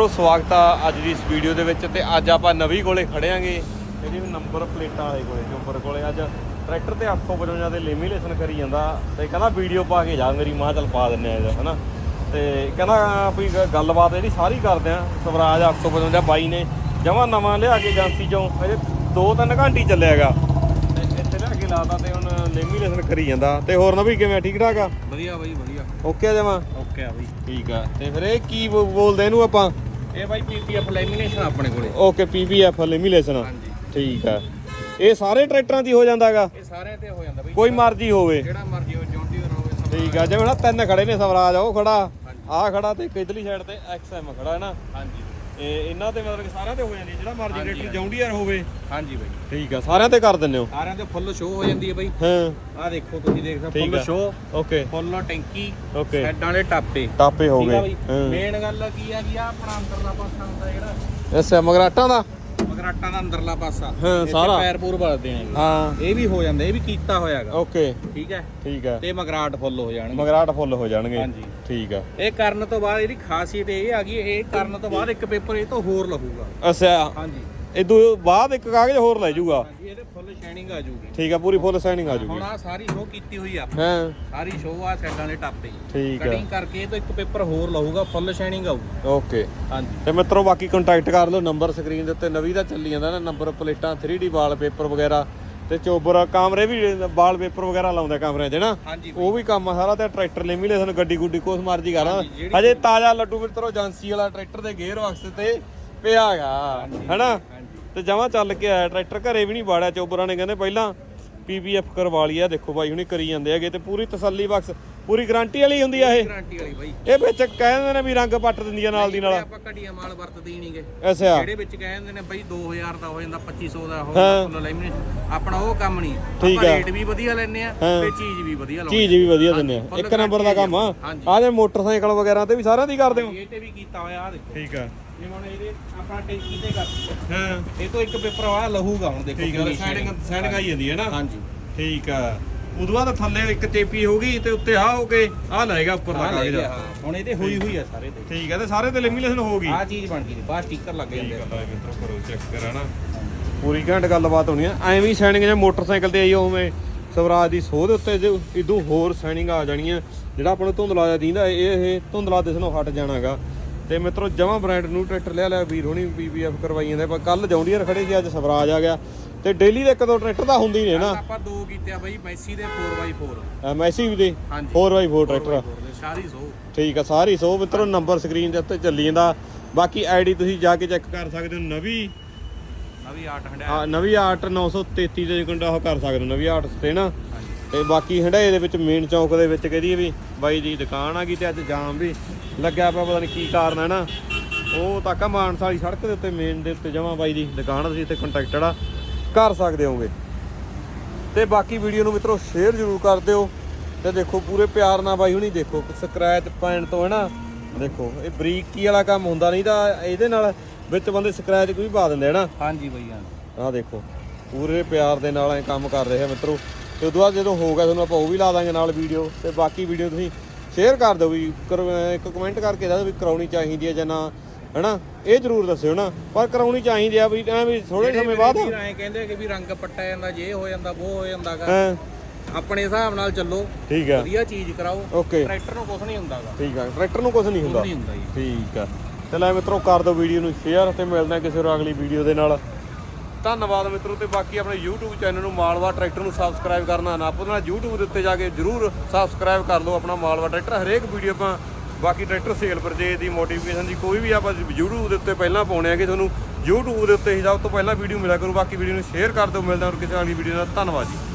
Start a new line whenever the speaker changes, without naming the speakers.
ਮਿੱਤਰੋ ਸਵਾਗਤ ਆ ਅੱਜ ਦੀ ਇਸ ਵੀਡੀਓ ਦੇ ਵਿੱਚ ਤੇ ਅੱਜ ਆਪਾਂ ਨਵੀਂ ਕੋਲੇ ਖੜਿਆਂਗੇ ਇਹਦੀ ਨੰਬਰ ਪਲੇਟਾਂ ਵਾਲੇ ਕੋਲੇ ਨੰਬਰ ਕੋਲੇ। ਅੱਜ ਟਰੈਕਟਰ ਤੇ 855 ਦੇ ਲੈਮੀਨੇਸ਼ਨ ਕਰੀ ਜਾਂਦਾ ਤੇ ਕਹਿੰਦਾ ਵੀਡੀਓ ਪਾ ਕੇ ਜਾ। ਮੇਰੀ ਮਾਂ ਚੱਲ ਪਾ ਦਿੰਨੇ ਆ ਹਨਾ? ਤੇ ਕਹਿੰਦਾ ਵੀ ਗੱਲਬਾਤ ਇਹਦੀ ਸਾਰੀ ਕਰਦੇ ਆ। ਸਵਰਾਜ 855 ਬਾਈ ਨੇ ਜਮਾ ਨਵਾਂ ਲਿਆ ਕੇ ਏਜੰਸੀ ਚੋਂ ਅਜੇ 2-3 ਘੰਟੇ ਚੱਲਿਆਗਾ ਤੇ ਇੱਥੇ ਲਿਆ ਕੇ ਲਾਤਾ ਤੇ ਹੁਣ ਲੈਮੀਨੇਸ਼ਨ ਕਰੀ ਜਾਂਦਾ। ਤੇ ਹੋਰ ਨਾ ਵੀ ਕਿਵੇਂ ਠੀਕ ਠਾਕ ਆ?
ਵਧੀਆ ਬਾਈ ਵਧੀਆ।
ਓਕੇ ਆ ਜਮਾ?
ਓਕੇ ਆ ਬਾਈ।
ਠੀਕ ਆ। ਤੇ ਫਿਰ ਇਹ ਕੀ ਬੋਲਦੇ ਇਹਨੂੰ ਆਪਾਂ?
ਇਹ ਬਾਈ ਪੀਪੀਐਫ ਲੈਮੀਨੇਸ਼ਨ ਆਪਣੇ ਕੋਲੇ।
Okay PPF lamination.
ਹਾਂਜੀ।
ਠੀਕ ਆ। ਇਹ ਸਾਰੇ ਟਰੈਕਟਰਾਂ ਦੀ ਹੋ ਜਾਂਦਾਗਾ?
ਇਹ ਸਾਰਿਆਂ ਤੇ ਹੋ ਜਾਂਦਾ ਬਾਈ।
ਕੋਈ ਮਰਜ਼ੀ ਹੋਵੇ।
ਜਿਹੜਾ ਮਰਜ਼ੀ ਹੋ ਜੌਂਡੀਅਰ ਹੋਵੇ ਸਭ
ਠੀਕ ਆ। ਜਿਵੇਂ ਨਾ ਤਿੰਨ ਖੜੇ ਨੇ ਸਵਰਾਜ ਉਹ ਖੜਾ। ਆਹ ਖੜਾ ਤੇ ਇੱਕ ਇਧਰਲੀ ਸਾਈਡ ਤੇ ਐਕਸਐਮ ਖੜਾ ਹੈ ਨਾ?
ਹਾਂਜੀ।
ਇਹ ਇਹਨਾਂ ਤੇ ਮਤਲਬ ਕਿ ਸਾਰਿਆਂ ਤੇ ਹੋ ਜਾਂਦੀ ਹੈ ਜਿਹੜਾ ਮਰਜ਼ੀ
ਹਾਂਜੀ,
ਟਰੈਕਟਰ
ਹਾਂਜੀ।
ਜੌਂਡੀਅਰ ਹੋਵੇ।
ਹਾਂਜੀ ਬਾਈ।
ਠੀਕ ਆ ਸਾਰਿਆਂ ਤੇ ਕਰ ਦਿੰਦੇ ਹੋ?
ਸਾਰਿਆਂ ਤੇ ਫੁੱਲ ਸ਼ੋ ਹੋ ਜਾਂਦੀ ਹੈ ਬਾਈ।
ਹਾਂ।
ਆ ਦੇਖੋ ਤੁਸੀਂ ਦੇਖ ਸਕਦੇ
ਠੀਕ
ਫੁੱਲ
ਆ।
Show
okay.
ਫੁੱਲ ਟੈਂਕੀ
ਓਕੇ।
ਸਾਈਡਾਂ ਵਾਲੇ ਟਾਪੇ।
ਟਾਪੇ ਹੋ ਗਏ। ਹਾਂ।
ਮੇਨ ਗੱਲ ਕੀ ਆ ਕਿ ਆ ਆਪਣਾ ਅੰਦਰਲਾ ਪਾਸਾ ਹੁੰਦਾ ਜਿਹੜਾ
ਐਸਾ ਮਗਰਾਟਾਂ ਦਾ?
ਮਗਰਾਟਾਂ ਦਾ ਅੰਦਰਲਾ ਪਾਸਾ।
ਹਾਂ,
ਇੱਥੇ
ਸਾਰਾ।
ਪੈਰ ਪੂਰ ਵਲਦੇ ਨੇ।
ਹਾਂ।
ਇਹ ਵੀ ਹੋ ਜਾਂਦਾ ਇਹ ਵੀ ਕੀਤਾ ਹੋਇਆਗਾ
ਓਕੇ।
ਠੀਕ ਹੈ?
ਠੀਕ ਆ
ਤੇ ਮਗਰਾਟ ਫੁੱਲ ਹੋ ਜਾਣਗੇ।
ਮਗਰਾਟ ਫੁੱਲ ਹੋ ਜਾਣਗੇ।
ਹਾਂਜੀ।
ਠੀਕ ਆ
ਇਹ ਕਰਨ ਤੋਂ ਬਾਅਦ ਇਹਦੀ ਖਾਸੀਅਤ ਇਹ ਆ ਗਈ ਇਹ ਕਰਨ ਤੋਂ ਬਾਅਦ ਇੱਕ ਪੇਪਰ ਇਹ ਤੋਂ ਹੋਰ ਲਹੂਗਾ।
ਅੱਛਾ।
ਹਾਂਜੀ।
ਇਦੋਂ ਬਾਅਦ ਇੱਕ ਕਾਗਜ਼ ਹੋਰ ਲੈ ਜਾਊਗਾ।
ਹਾਂਜੀ ਇਹਦੇ ਫੁੱਲ ਸ਼ਾਈਨਿੰਗ ਆ ਜੂਗੀ
ਠੀਕ ਆ ਪੂਰੀ ਫੁੱਲ ਸਾਈਨਿੰਗ ਆ
ਹੁਣ
ਜਾਊਗੀ
ਆ ਸਾਰੀ ਸ਼ੋ ਕੀਤੀ ਹੋਈ ਆ।
ਹਾਂ।
ਸਾਰੀ ਸ਼ੋ ਆ ਸਾਈਡਾਂ ਵਾਲੇ ਟਾਪੇ
ਠੀਕ ਆ।
ਕਟਿੰਗ ਕਰਕੇ ਇਹ ਤੋਂ ਇੱਕ ਪੇਪਰ ਹੋਰ ਲਹੂਗਾ ਫੁੱਲ ਸ਼ਾਈਨਿੰਗ ਆਊ।
ਓਕੇ
ਹਾਂਜੀ।
ਤੇ ਮਿੱਤਰੋ ਬਾਕੀ ਕੰਟੈਕਟ ਕਰ ਲਓ ਨੰਬਰ ਸਕਰੀਨ ਦੇ ਉੱਤੇ। ਨਵੀਂ ਦਾ ਚੱਲੀ ਜਾਂਦਾ ਨਾ ਨੰਬਰ ਪਲੇਟਾਂ 3D ਵਾਲਪੇਪਰ ਵਗੈਰਾ। ਤੇ ਚੋਬਰ ਕੈਮਰੇ ਵੀ ਵਾਲਪੇਪਰ ਵਗੈਰਾ ਲਾਉਂਦੇ ਕੈਮਰਿਆਂ 'ਚ ਨਾ?
ਹਾਂਜੀ
ਉਹ ਵੀ ਕੰਮ ਆ ਸਾਰਾ ਤੇ ਟਰੈਕਟਰ ਲੈਮੀਨੇਸ਼ਨ ਗੱਡੀ ਗੁੱਡੀ ਕੋਸ ਮਰਜ਼ੀ ਕਰ।
ਹਾਂਜੀ,
ਤਾਜ਼ਾ ਲੱਡੂ ਮਿੱਤਰੋ ਏਜੰਸੀ ਵਾਲਾ ਟਰੈਕਟਰ ਦੇ ਗੇਅਰ ਬਾਕਸ ਤੇ ਪਿਆ ਹੈਗਾ ਹਨਾ ਤੇ ਜਮਾਂ ਚੱਲ ਕੇ ਆਇਆ ਟਰੈਕਟਰ ਘਰੇ ਵੀ ਨਹੀਂ ਬਾੜਿਆ ਚੋਬਰਾਂ ਨੇ ਕਹਿੰਦੇ ਪਹਿਲਾਂ ਪੀਪੀਐਫ ਕਰਵਾ ਲਈ ਆ ਦੇਖੋ ਬਾਈ ਹੁਣੀ ਕਰੀ ਜਾਂਦੇ ਹੈਗੇ ਤੇ ਪੂਰੀ ਤਸੱਲੀ ਬਖਸ਼ ਪੂਰੀ ਗਾਰੰਟੀ ਵਾਲੀ ਹੁੰਦੀ ਆ ਇਹ।
ਗਾਰੰਟੀ ਵਾਲੀ ਬਾਈ।
ਇਹ ਵਿੱਚ ਕਹਿੰਦੇ ਨੇ ਵੀ ਰੰਗ ਪੱਟ ਦਿੰਦੀ ਆ ਨਾਲ ਦੀ ਨਾਲ।
ਆਪਾਂ ਘਟੀਆ ਮਾਲ ਵਰਤਦੇ ਹੀ ਨਹੀਂਗੇ
ਅੱਛਾ।
ਜਿਹੜੇ ਵਿੱਚ ਕਹਿੰਦੇ ਨੇ ਬਾਈ 2000 ਦਾ ਹੋ ਜਾਂਦਾ 2500 ਦਾ ਹੋ। ਜਾਂਦਾ ਫੁੱਲ ਲੈਮੀਨੇਸ਼ਨ ਆਪਣਾ ਉਹ ਕੰਮ ਨਹੀਂ
ਠੀਕ
ਆਪਾਂ
ਆ।
ਰੇਟ ਵੀ ਵਧੀਆ ਲੈਨੇ ਆ। ਤੇ ਚੀਜ਼ ਵੀ ਵਧੀਆ ਲਾਉਂਦੇ
ਚੀਜ਼ ਵੀ ਵਧੀਆ ਦਿੰਦੇ ਆ। ਇੱਕ ਨੰਬਰ ਦਾ ਕੰਮ ਆ। ਆਹ ਜੇ ਮੋਟਰਸਾਈਕਲ ਵਗੈਰਾ ਤੇ ਵੀ ਸਾਰਿਆਂ ਦੀ ਕਰਦੇ ਹੋ।
ਇਹ ਤੇ ਵੀ ਕੀਤਾ ਹੋਇਆ ਆ ਦੇਖੋ।
ਠੀਕ ਆ।
ਜਿਵੇਂ ਹੁਣ ਇਹਦੇ ਆਪਣਾ ਟੈਂਕੀ ਤੇ ਕਰ
ਹਾਂ।
ਇਹ ਤੋਂ ਇੱਕ ਪੇਪਰ ਆ ਲਹੂਗਾ ਹੁਣ ਦੇਖੋ
ਠੀਕ ਆ
ਕਿੰਨੀ
ਸਾਈਡਿੰਗ
shading।
ਸਾਈਡਿੰਗ ਆਈ ਜਾਂਦੀ ਹੈ ਨਾ?
ਹਾਂਜੀ।
ਠੀਕ ਆ। ਉਦੋਂ ਬਾਅਦ ਥੱਲੇ ਇੱਕ ਚੇਪੀ ਹੋਗੀ ਤੇ ਉੱਤੇ ਆ ਹੋ ਕੇ ਆ ਲਾਏਗਾ ਉੱਪਰ ਦਾ
ਆਹ ਲੈ
ਕਾਗਜ਼।
ਗਿਆ, ਹਾਂ। ਹੁਣ ਇਹਦੇ ਹੋਈ ਹੋਈ ਆ ਸਾਰੇ ਤੇ
ਠੀਕ ਆ ਤੇ ਸਾਰੇ ਤੇ ਲੈਮੀਨੇਸ਼ਨ ਹੋ ਗਈ।
ਆਹ ਚੀਜ਼ ਬਣ ਗਈ ਬਾਹਰ ਸਟicker ਲੱਗ ਜਾਂਦੇ ਆ।
ਲੈ ਮਿੱਤਰੋ ਕਰੋ ਚੈੱਕ ਕਰਾ ਨਾ ਪੂਰੀ ਘੰਟ ਗੱਲਬਾਤ ਹੋਣੀ ਆ। ਐਵੇਂ ਹੀ ਸਾਈਨਿੰਗ ਜੇ ਮੋਟਰਸਾਈਕਲ ਤੇ ਆਈ ਉਵੇਂ ਸਵਰਾਜ ਦੀ ਸੋਹ ਦੇ ਉੱਤੇ ਜੇ ਇਦੋਂ ਹੋਰ ਸਾਈਨਿੰਗ ਆ ਜਾਣੀ ਆ ਜਿਹੜਾ ਆਪਾਂ ਨੂੰ ਧੁੰਦਲਾ ਜਿਹਾ ਦੀਂਦਾ ਇਹ ਇਹ ਧੁੰਦਲਾ ਦਿਸਣੋਂ ਹਟ ਜਾਣਾਗਾ। ਤੇ ਮਿੱਤਰੋ ਜਮਾ ਬ੍ਰਾਂਡ ਨੂੰ ਟਰੈਕਟਰ ਲਿਆ ਲਿਆ ਵੀਰ ਹੋਣੀ ਪੀਪੀਐਫ ਕਰਵਾਈ ਜਾਂਦੇ ਪਰ ਕੱਲ ਜੌਂਡੀਅਰ ਖੜੇ ਸੀ ਅੱਜ ਸਵਰਾਜ ਆ ਗਿਆ। ਤੇ ਡੇਲੀ ਦੇ ਇੱਕ ਦੋ ਟਰੈਕਟਰ ਤਾਂ ਹੁੰਦੇ ਨੇ ਨਾ।
ਆਪਾਂ ਦੋ ਕੀਤੇ ਆ ਬਾਈ ਮੈਸੀ ਦੇ 4x4
ਮੈਸੀ ਵੀ ਦੇ?
ਹਾਂਜੀ।
4x4 ਟਰੈਕਟਰ ਆ।
4x4 ਦੇ ਸਾਰੀ ਸੋ।
ਠੀਕ ਆ ਸਾਰੀ ਸੋ। ਮਿੱਤਰੋ ਨੰਬਰ ਸਕਰੀਨ ਦੇ ਉੱਤੇ ਚੱਲੀ ਜਾਂਦਾ। ਬਾਕੀ ਆਈਡੀ ਤੁਸੀਂ ਜਾ ਕੇ ਚੈੱਕ ਕਰ ਸਕਦੇ ਹੋ ਨਵੀਂ।
ਨਵੀਂ 8 ਹੰਡਿਆ
ਆ ਨਵੀਂ ਆਰਟ 933 ਦੇ ਕੰਡਾ ਉਹ ਕਰ ਸਕਦੇ ਹੋ ਨਵੀਂ ਆਰਟ ਤੇ ਨਾ। ਤੇ ਬਾਕੀ ਹੰਡਾਏ ਦੇ ਵਿੱਚ ਮੇਨ ਚੌਕ ਦੇ ਵਿੱਚ ਕਹਦੀ ਵੀ ਬਾਈ ਦੀ ਦੁਕਾਨ ਆ ਗਈ ਤੇ ਅੱਜ ਜਾਮ ਵੀ ਲੱਗਿਆ ਪਿਆ ਪਤਾ ਨਹੀਂ ਕੀ ਕਾਰਨ ਹੈ ਨਾ। ਉਹ ਤੱਕ ਮਾਨਸਾ ਵਾਲੀ ਸੜਕ ਦੇ ਉੱਤੇ ਮੇਨ ਦੇ ਉੱਤੇ ਜਮਾ ਬਾਈ ਦੀ ਦੁਕਾਨ ਤੁਸੀਂ ਇੱਥੇ ਕੰਟੈਕਟਡ ਆ ਕਰ ਸਕਦੇ ਹੋਗੇ ਤੇ ਬਾਕੀ ਵੀਡੀਓ ਨੂੰ ਮਿੱਤਰੋ ਸ਼ੇਅਰ ਜ਼ਰੂਰ ਕਰ ਦਿਓ ਤੇ ਦੇਖੋ ਪੂਰੇ ਪਿਆਰ ਨਾਲ ਬਾਈ ਹੁਣੀ ਦੇਖੋ ਸਕ੍ਰੈਚ ਪੈਣ ਤੋਂ ਹੈ ਨਾ ਦੇਖੋ ਇਹ ਬਰੀਕੀ ਵਾਲਾ ਕੰਮ ਹੁੰਦਾ ਨਹੀਂ ਤਾਂ ਇਹਦੇ ਨਾਲ ਵਿੱਚ ਬੰਦੇ ਸਕ੍ਰੈਚ ਕੋਈ ਪਾ ਦਿੰਦੇ ਹੈ ਨਾ।
ਹਾਂਜੀ ਬਾਈ ਹਾਂ
ਆਹ ਦੇਖੋ ਪੂਰੇ ਪਿਆਰ ਦੇ ਨਾਲ ਐ ਕੰਮ ਕਰ ਰਹੇ ਆ ਮਿੱਤਰੋ। ਤੇ ਉਦੋਂ ਬਾਅਦ ਜਦੋਂ ਹੋਊਗਾ ਤੁਹਾਨੂੰ ਆਪਾਂ ਉਹ ਵੀ ਲਾ ਦਾਂਗੇ ਨਾਲ ਵੀਡੀਓ ਤੇ ਬਾਕੀ ਵੀਡੀਓ ਤੁਸੀਂ ਸ਼ੇਅਰ ਕਰ ਦਿਓ ਵੀ ਇੱਕ ਕਮੈਂਟ ਕਰਕੇ ਦੱਸੋ ਵੀ ਕਰਾਉਣੀ ਚਾਹੀਦੀ ਹੈ ਜਾਂ ਨਾ ਹੈਨਾ? ਇਹ ਜ਼ਰੂਰ ਦੱਸਿਓ ਨਾ ਪਰ ਕਰਾਉਣੀ ਚਾਹੀਦੀ ਆ ਵੀ ਐ ਵੀ ਥੋੜੇ ਸਮੇਂ ਬਾਅਦ
ਐਂ ਕਹਿੰਦੇ ਕਿ ਵੀ ਰੰਗ ਪੱਟਿਆ ਜਾਂਦਾ ਜੇ ਹੋ ਜਾਂਦਾ ਉਹ ਹੋ ਜਾਂਦਾਗਾ
ਹਾਂ।
ਆਪਣੇ ਹਿਸਾਬ ਨਾਲ ਚੱਲੋ
ਠੀਕ ਆ।
ਵਧੀਆ ਚੀਜ਼ ਕਰਾਓ।
ਓਕੇ।
ਟਰੈਕਟਰ ਨੂੰ ਕੁਝ ਨਹੀਂ ਹੁੰਦਾਗਾ।
ਠੀਕ ਆ ਟਰੈਕਟਰ ਨੂੰ ਕੁਝ ਨਹੀਂ ਹੁੰਦਾ। ਠੀਕ ਆ। ਤੇ ਲੈ ਮਿੱਤਰੋ ਕਰ ਦਿਓ ਵੀਡੀਓ ਨੂੰ ਸ਼ੇਅਰ ਤੇ ਮਿਲਦੇ ਹਾਂ ਕਿਸੇ ਹੋਰ ਅਗਲੀ ਵੀਡੀਓ ਦੇ ਨਾਲ। ਧੰਨਵਾਦ ਮਿੱਤਰੋ ਤੇ ਬਾਕੀ ਆਪਣੇ YouTube ਚੈਨਲ ਨੂੰ ਮਾਲਵਾ ਟਰੈਕਟਰ ਨੂੰ ਸਬਸਕ੍ਰਾਈਬ ਕਰਨਾ ਨਾ ਭੁੱਲਣਾ। YouTube ਦੇ ਉੱਤੇ ਜਾ ਕੇ ਜਰੂਰ ਸਬਸਕ੍ਰਾਈਬ ਕਰ ਲਓ ਆਪਣਾ ਮਾਲਵਾ ਟਰੈਕਟਰ। ਹਰੇਕ ਵੀਡੀਓ ਆਪਾਂ ਬਾਕੀ ਟਰੈਕਟਰ ਸੇਲ ਪਰਚੇਜ ਦੀ ਮੋਟੀਵੇਸ਼ਨ ਦੀ ਕੋਈ ਵੀ ਆਪਾਂ YouTube ਦੇ ਉੱਤੇ ਪਹਿਲਾਂ ਪਾਉਣੇ ਆ ਕਿ ਤੁਹਾਨੂੰ YouTube ਦੇ ਉੱਤੇ ਹੀ ਸਭ ਤੋਂ ਪਹਿਲਾਂ ਵੀਡੀਓ ਮਿਲਿਆ ਕਰੋ। ਬਾਕੀ ਵੀਡੀਓ ਨੂੰ ਸ਼ੇਅਰ ਕਰ ਦਿਓ, ਮਿਲਦਾ ਹਾਂ ਹੋਰ ਕਿਸੇ ਅਗਲੀ ਵੀਡੀਓ ਨਾਲ। ਧੰਨਵਾਦ ਜੀ।